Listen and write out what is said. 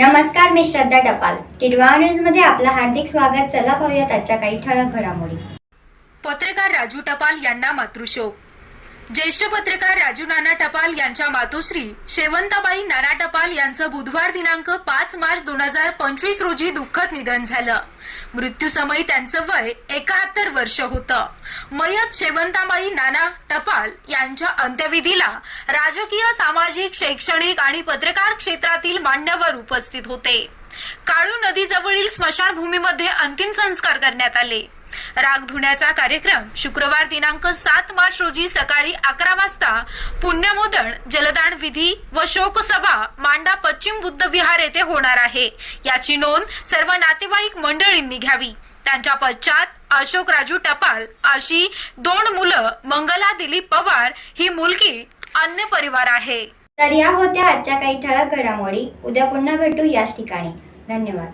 नमस्कार मी श्रद्धा टपाल. टिडवा न्यूजमध्ये आपलं हार्दिक स्वागत. चला पाहूयात आजच्या काही ठळक घडामोडी. पत्रकार राजू टपाल यांना मातृशोक. ज्येष्ठ पत्रकार राजू नाना टपाल यांच्या मातोश्री शेवंताबाई नाना टपाल यांचं बुधवार दिनांक पाच मार्च दोन हजार पंचवीस रोजी दुःखद निधन झालं. मृत्यूसमयी त्यांचं वय एकाहत्तर वर्ष होतं. मयत शेवंताबाई नाना टपाल यांच्या अंत्यविधीला राजकीय सामाजिक शैक्षणिक आणि पत्रकार क्षेत्रातील मान्यवर उपस्थित होते. काळू नदीजवळील स्मशानभूमीमध्ये अंतिम संस्कार करण्यात आले. राग धुण्याचा कार्यक्रम शुक्रवार दिनांक सात मार्च रोजी सकाळी अकरा वाजता पुण्यमोदन जलदान विधी व शोकसभा मांडा पश्चिम बुद्ध विहार येथे होणार आहे. याची नोंद सर्व नातेवाईक मंडळींनी घ्यावी. त्यांच्या पश्चात अशोक राजू टपाल अशी दोन मुलं मंगला दिलीप पवार ही मुलगी अन्य परिवार आहे. तर या होत्या आजच्या काही ठळक घडामोडी. उद्या पुन्हा भेटू याच ठिकाणी. धन्यवाद